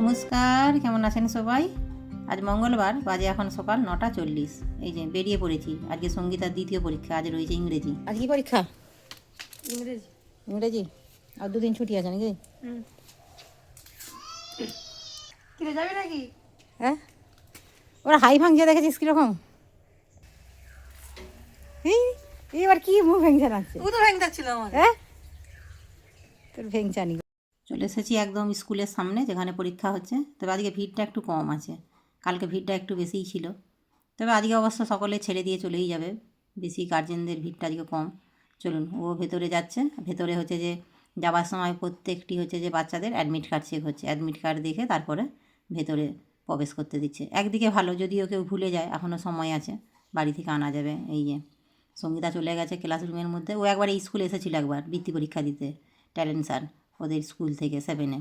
নমস্কার কেমন আছেন সবাই? আজ মঙ্গলবার বাজে এখন সকাল নটা চল্লিশ। এই যে বেরিয়ে পড়েছি। আজকে সঙ্গীতার দ্বিতীয় পরীক্ষা আজ রয়েছে ইংরেজি। আজ কি পরীক্ষা? ইংরেজি। ইংরেজি? আর দুদিন ছুটি আছে নাকি? হুম। কিরে যাবি নাকি? হ্যাঁ? ওরা হাই ভাঙছে দেখেছিস কীরকম? এই এবার কি মুখ ভেঙে নাচ্ছে ও তো ভেঙে যাচ্ছিল আমার হ্যাঁ? তোর ভেংচানি চলে এসেছি একদম স্কুলের সামনে, যেখানে পরীক্ষা হচ্ছে। তবে আজকে ভিড়টা একটু কম আছে। কালকে ভিড়টা একটু বেশিই ছিল। তবে আজকে অবশ্য সকলে ছেড়ে দিয়ে চলেই যাবে। বেশি গার্জেনদের ভিড়টা আজকে কম। চলুন, ও ভেতরে যাচ্ছে। ভেতরে হচ্ছে যে যাওয়ার সময় প্রত্যেকটি হচ্ছে যে বাচ্চাদের অ্যাডমিট কার্ড চেক হচ্ছে। অ্যাডমিট কার্ড দেখে তারপরে ভেতরে প্রবেশ করতে দিচ্ছে। একদিকে ভালো, যদিও কেউ ভুলে যায় এখনও সময় আছে। বাড়ি থেকে আনা যাবে, এই যে। সঙ্গীতা চলে গেছে ক্লাসরুমের মধ্যে। ও একবার স্কুলে এসেছিল একবার, বৃত্তি পরীক্ষা দিতে ট্যালেন্ট স্যার ওদের স্কুল থেকে সেভেনে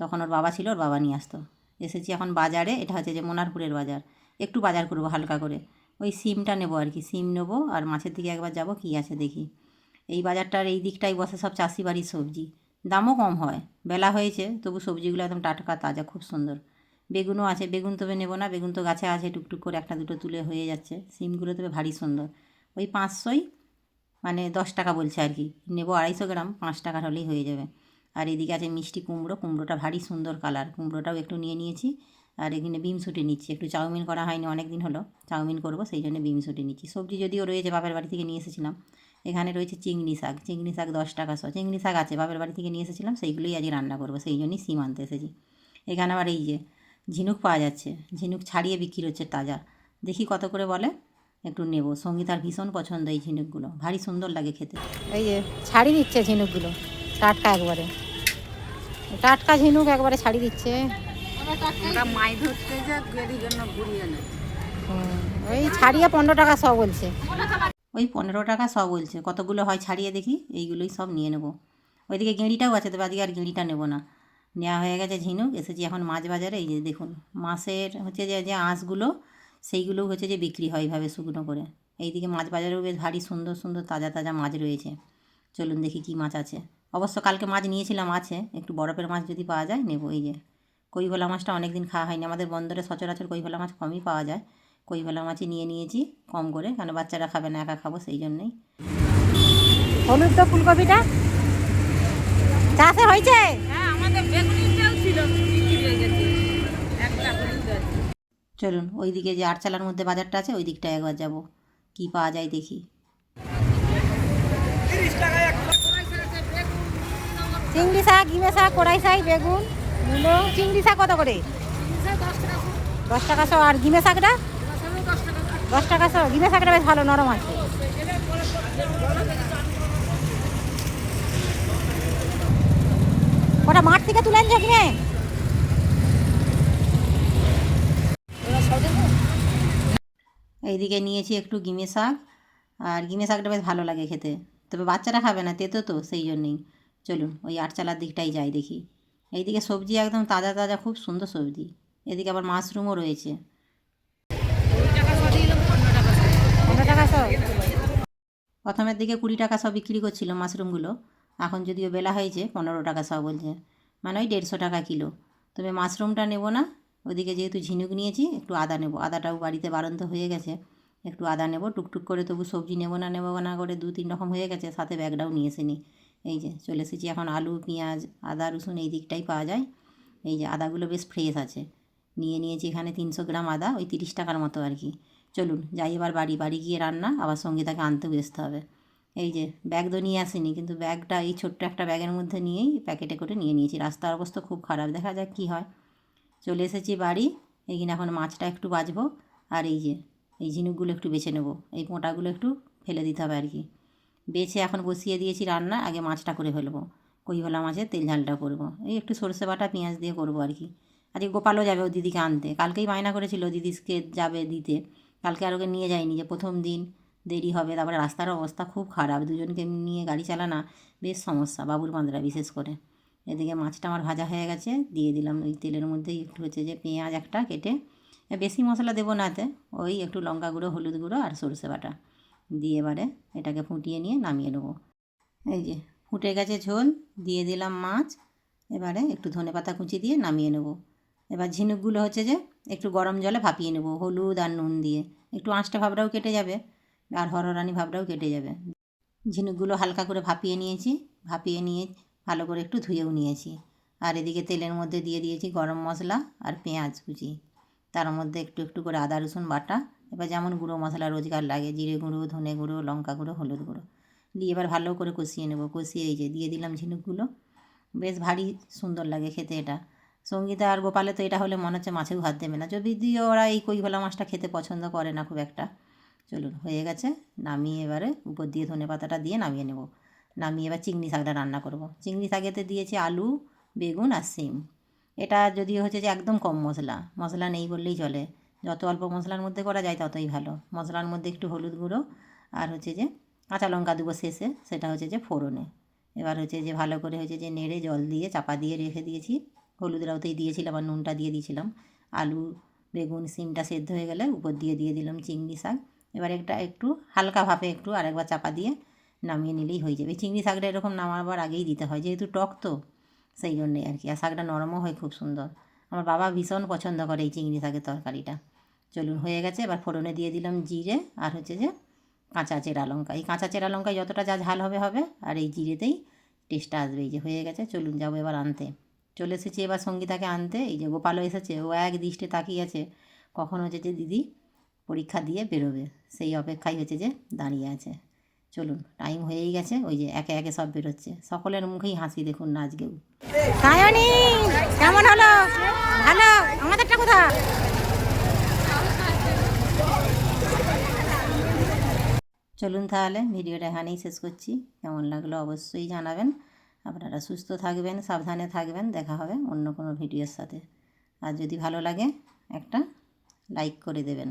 তখন ওর বাবা ছিল, ওর বাবা নিয়ে আসতো। এসেছি এখন বাজারে, এটা হচ্ছে যে মোনারপুরের বাজার। একটু বাজার করব হালকা করে। ওই সিমটা নেব আর কি, সিম নেব আর মাছের দিকে একবার যাব, কী আছে দেখি। এই বাজারটার এই দিকটাই বসে সব চাষি বাড়ির সবজি। দামও কম হয়, বেলা হয়েছে, তবু সবজিগুলো একদম টাটকা তাজা, খুব সুন্দর। বেগুনও আছে, বেগুন তবে নেব না, বেগুন তো গাছে আছে, টুকটুক করে একটা দুটো তুলে হয়ে যাচ্ছে। সিমগুলো তবে ভারী সুন্দর। ওই পাঁচশোই মানে দশ টাকা বলছে আর কি, নেব আড়াইশো গ্রাম, পাঁচ টাকার হলেই হয়ে যাবে। আর এদিকে আছে মিষ্টি কুমড়ো, কুমড়োটা ভারী সুন্দর কালার কুমড়োটাও একটু নিয়ে নিয়েছি। আর এখানে বিম বিমসুটি নিচ্ছি। একটু চাউমিন করা হয়নি অনেক দিন হলো চাউমিন করব, সেই জন্য বিমসুটি নিচ্ছি। সবজি যদিও রয়েছে, বাপের বাড়ি থেকে নিয়ে এসেছিলাম। এখানে রয়েছে চিংড়ি শাক। চিংড়ি শাক দশ টাকা শো। চিংড়ি শাক আছে, বাপের বাড়ি থেকে নিয়ে এসেছিলাম, সেইগুলোই আজকে রান্না করব, সেই জন্যই সিম আনতে এসেছি। এখানে আবার এই যে ঝিনুক পাওয়া যাচ্ছে, ঝিনুক ছাড়িয়ে বিক্রি হচ্ছে তাজা। দেখি কত করে বলে? একটু নেব। সঙ্গীতার ভীষণ পছন্দ এই ঝিনুকগুলো। ভারী সুন্দর লাগে খেতে। এই যে ছাড়ি দিচ্ছে ঝিনুকগুলো, টাটকা একবারে। টাটকা ঝিনুক একবারে ছাড়ি দিচ্ছে। ওই ছাড়িয়ে পনেরো টাকা শ বলছে। ওই পনেরো টাকা শ বলছে। কতগুলো হয় ছাড়িয়ে দেখি এইগুলোই সব নিয়ে নেব। ওইদিকে গেঁড়িটাও আছে তবে আজকে আর গেঁড়িটা নেব না। নেওয়া হয়ে গেছে ঝিনুক এসেছি এখন মাছ বাজারে। এই যে দেখুন মাছের হচ্ছে যে যে আঁশগুলো সেইগুলো হচ্ছে যে বিক্রি হয় এইভাবে শুকনো করে। এইদিকে মাছ বাজারেও বেশ ভারী সুন্দর সুন্দর তাজা তাজা মাছ রয়েছে। চলুন দেখি কী মাছ আছে। অবশ্য কালকে মাছ নিয়েছিলাম আছে একটু বরফের মাছ যদি পাওয়া যায় নেব এই যে কৈভোলা মাছটা অনেক দিন খাওয়া হয়নি। আমাদের বন্দরে সচরাচর কৈভোলা মাছ কমই পাওয়া যায়। কৈভোলা মাছই নিয়ে নিয়েছি কম করে কেন বাচ্চারা খাবে না একা খাব সেই জন্যই। হলুদ তো ফুলকপিটা। চাষে হয়েছে? হ্যাঁ হয়ে চলুন ওই দিকে যে আটচালার মধ্যে বাজারটা আছে ওই দিকটায় একবার যাব। কি পাওয়া যায় দেখি। চিংড়ি শাক ঘিমে শাক, কড়াই শাক, বেগুন, মূলো। চিংড়ি শাক কত করে? দশ টাকা শো। আর ঘিমে শাকটা? দশ টাকা শো। ঘিমে শাকটা বেশ ভালো, নরম আছে। ওটা মাঠ থেকে তুলে আনছো কিনে এইদিকে নিয়েছি একটু গিমে শাক। আর গিমে শাকটা বেশ ভালো লাগে খেতে। তবে বাচ্চারা খাবে না, তেতো তো, সেই জন্যেই। চলুন ওই আটচালার দিকটাই যাই দেখি। এইদিকে সবজি একদম তাজা তাজা, খুব সুন্দর সবজি। এদিকে আবার মাশরুমও রয়েছে। প্রথমের দিকে কুড়ি টাকা সব বিক্রি করছিল মাশরুমগুলো। এখন যদিও বেলা হয়েছে, পনেরো টাকা সব বলছে। মানে ওই দেড়শো টাকা কিলো। তবে মাশরুমটা নেব না। ওদিকে যেহেতু ঝিনুক নিয়েছি, একটু আদা নেব। আদাটাও বাড়িতে বাড়ন্ত হয়ে গেছে। একটু আদা নেব, টুকটুক করে তবু সবজি নেব না নেব না করে দু তিন রকম হয়ে গেছে, সাথে ব্যাগটাও নিয়ে এসেনি এই যে চলে এসেছি এখন আলু, পেঁয়াজ, আদা, রসুন এই দিকটাই পাওয়া যায়। এই যে আদাগুলো বেশ ফ্রেশ আছে। নিয়ে নিয়েছি এখানে তিনশো গ্রাম আদা, ওই তিরিশ টাকার মতো আর কি। চলুন যাই এবার বাড়ি বাড়ি গিয়ে রান্না, আবার সঙ্গে তাকে আনতে বেসতে হবে। এই যে ব্যাগ তো নিয়ে আসিনি, কিন্তু ব্যাগটা এই ছোট্ট একটা ব্যাগের মধ্যে নিয়েই প্যাকেটে করে নিয়ে নিয়েছি। রাস্তার অবস্থা খুব খারাপ, দেখা যাক কী হয়। চলে এসেছি বাড়ি এইখানে এখন মাছটা একটু বাজবো আর এই যে, এই ঝিনুকগুলো একটু বেছে নেব। এই মোটাগুলো একটু ফেলে দিতে হবে আর কি। বেছে এখন বসিয়ে দিয়েছি রান্না, আগে মাছটা করে ফেলব। কইভোলা মাছের তেল ঝালটা করব। এই একটু সরষে বাটা, পেঁয়াজ দিয়ে করব আর কি। আজকে গোপালও যাবে ও দিদিকে আনতে। কালকেই বায়না করেছিল দিদিকে যাবে দিতে। কালকে আর ওকে নিয়ে যায়নি যে প্রথম দিন দেরি হবে, তারপরে রাস্তার অবস্থা খুব খারাপ। দুজনকে নিয়ে গাড়ি চালানা বেশ সমস্যা, বাবুর বাঁধরা বিশেষ করে। এদিকে মাছটা আমার ভাজা হয়ে গেছে, দিয়ে দিলাম ওই তেলের মধ্যেই একটু হচ্ছে যে পেঁয়াজ একটা কেটে। বেশি মশলা দেবো না এতে, ওই একটু লঙ্কা গুঁড়ো, হলুদ গুঁড়ো আর সরষে বাটা। দিয়ে এবারে এটাকে ফুটিয়ে নিয়ে নামিয়ে নেব। এই যে ফুটে গেছে ঝোল, দিয়ে দিলাম মাছ, এবারে একটু ধনে পাতা কুচি দিয়ে নামিয়ে নেব। এবার ঝিনুকগুলো হচ্ছে যে একটু গরম জলে ভাপিয়ে নেব, হলুদ আর নুন দিয়ে। একটু আঁশটা ভাবটাও কেটে যাবে আর হররানি ভাবটাও কেটে যাবে। ঝিনুকগুলো হালকা করে ভাপিয়ে নিয়েছি, ভাপিয়ে নিয়ে ভালো করে একটু ধুয়েও নিয়েছি। আর এদিকে তেলের মধ্যে দিয়ে দিয়েছি গরম মশলা আর পেঁয়াজ কুচি। তার মধ্যে একটু একটু করে আদা, রসুন বাটা, এবার যেমন গুঁড়ো মশলা রোজগার লাগে, জিরে গুঁড়ো, ধনে গুঁড়ো, লঙ্কা গুঁড়ো, হলুদ গুঁড়ো। দিয়ে এবার ভালো করে কষিয়ে নেব। কষিয়ে এই যে দিয়ে দিলাম ঝিনুকগুলো। বেশ ভারী সুন্দর লাগে খেতে এটা। সঙ্গীতা আর গোপালে তো এটা হলে মনে হচ্ছে মাছেও ভাত দেবে না। যদি দিয়ে ওরা এই কই ভোলা মাছটা খেতে পছন্দ করে না খুব একটা। চলুন, হয়ে গেছে। নামিয়ে এবারে উপর দিয়ে ধনে পাতাটা দিয়ে নামিয়ে নেব। নামিয়ে এবার চিংড়ি শাকটা রান্না করব। চিংড়ি শাকেতে দিয়েছি আলু, বেগুন আর সিম। এটা যদি হচ্ছে যে একদম কম মশলা মশলা নেই বললেই চলে। যত অল্প মশলার মধ্যে করা যায় ততই ভালো। মশলার মধ্যে একটু হলুদ গুঁড়ো আর হচ্ছে যে কাঁচা লঙ্কা দেবো শেষে, সেটা হচ্ছে যে ফোড়নে। এবার হচ্ছে যে ভালো করে হচ্ছে যে নেড়ে জল দিয়ে চাপা দিয়ে রেখে দিয়েছি। হলুদ রাউতেই দিয়েছিলাম আর নুনটা দিয়ে দিয়েছিলাম। আলু, বেগুন, সিমটা সেদ্ধ হয়ে গেলে উপর দিয়ে দিয়ে দিলাম চিংড়ি শাক। এবার একটা একটু হালকা ভাপে একটু আরেকবার চাপা দিয়ে নামিয়ে নিলেই হয়ে যাবে। চিংড়ি শাকটা এরকম নামাবার আগেই দিতে হয়। যেহেতু টক তো সেই জন্যেই আর কি। আর শাকটা নরমও হয়, খুব সুন্দর। আমার বাবা ভীষণ পছন্দ করে এই চিংড়ি শাকের তরকারিটা। চলুন, হয়ে গেছে। এবার ফোড়নে দিয়ে দিলাম জিরে আর হচ্ছে যে কাঁচা চেরা লঙ্কা। এই কাঁচা চেরা লঙ্কায় যতটা যা ঝাল হবে হবে। আর এই জিরেতেই টেস্টটা আসবে। এই যে হয়ে গেছে, চলুন যাব এবার আনতে। চলে এসেছি এবার সঙ্গীতাকে আনতে। এই যে গোপালও এসেছে, ও এক দৃষ্টে তাকিয়ে আছে। কখন হচ্ছে যে দিদি পরীক্ষা দিয়ে বেরোবে। সেই অপেক্ষাই হচ্ছে যে দাঁড়িয়ে আছে। চলুন টাইম হয়েই গেছে ওই যে একে একে সব বেরোচ্ছে। সকলের মুখেই হাসি দেখুন না আজকেও। সায়নি কেমন হলো? ভালো? আমাদেরটা কোথায়? চলুন তাহলে ভিডিওটা এখানেই শেষ করছি। কেমন লাগল অবশ্যই জানাবেন। আপনারা সুস্থ থাকবেন সাবধানে থাকবেন। দেখা হবে অন্য কোনো ভিডিওর সাথে। আর যদি ভালো লাগে একটা লাইক করে দেবেন।